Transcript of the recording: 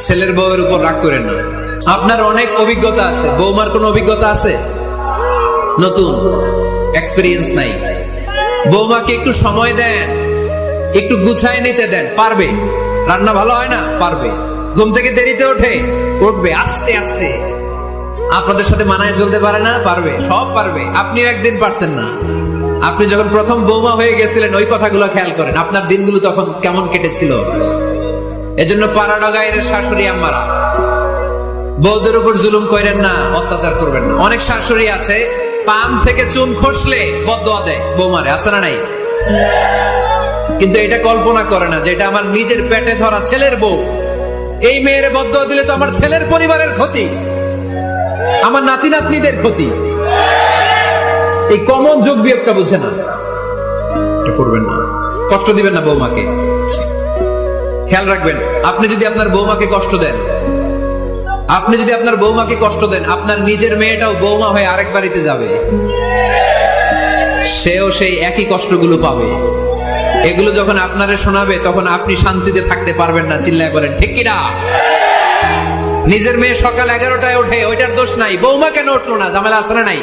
ছেলের বউয়ের উপর রাগ করেন না। আপনার অনেক অভিজ্ঞতা আছে। বৌমার কোনো অভিজ্ঞতা আছে? নতুন? এক্সপিরিয়েন্স নাই। বৌমাকে একটু সময় দেন। একটু গুছায় নিতে দেন। পারবে। রান্না ভালো হয় না? পারবে। ঘুম থেকে দেরিতে ওঠে? উঠবে। আস্তে আস্তে। আপনাদের সাথে মানায় চলতে পারে না? পারবে। সব পারবে। আপনিও একদিন পারতেন না। আপনি যখন প্রথম বৌমা হয়ে গেছিলেন, ওই কথাগুলো খেয়াল করেন। আপনার দিনগুলো তখন কেমন কেটেছিল? এজন্য পাড়া গায়ের শাশুড়ি আম্মারা বৌদের উপর জুলুম করেন না, অত্যাচার করবেন না। অনেক শাশুড়ি আছে, পান থেকে চুন খসলে বদোয়া দেয় বৌমারে আছে না নাই? কিন্তু এটা কল্পনা করে না যে এটা আমার নিজের পেটে ধরা ছেলের বউ। এই মেয়ের বদোয়া দিলে তো আমার ছেলের পরিবারের ক্ষতি, আমার নাতি নাতনিদের ক্ষতি। এই কমন যোগ বিয়োগটা বুঝে না। করবেন না। কষ্ট দিবেন না বৌমাকে খেয়াল রাখবেন, আপনি যদি আপনার বৌমাকে কষ্ট দেন, আপনি যদি আপনার বৌমাকে কষ্ট দেন, আপনার নিজের মেয়েটাও বৌমা হয়ে আরেক বাড়িতে যাবে। সেও সেই একই কষ্টগুলো পাবে। এগুলো যখন আপনারে শোনাবে, তখন আপনি শান্তিতে থাকতে পারবেন না, চিল্লায় বলেন, ঠিক কিনা? নিজের মেয়ে সকাল এগারোটায় ওঠে, ওইটার দোষ নাই। বৌমা কেন উঠল না? ঝামেলা আসলে নাই?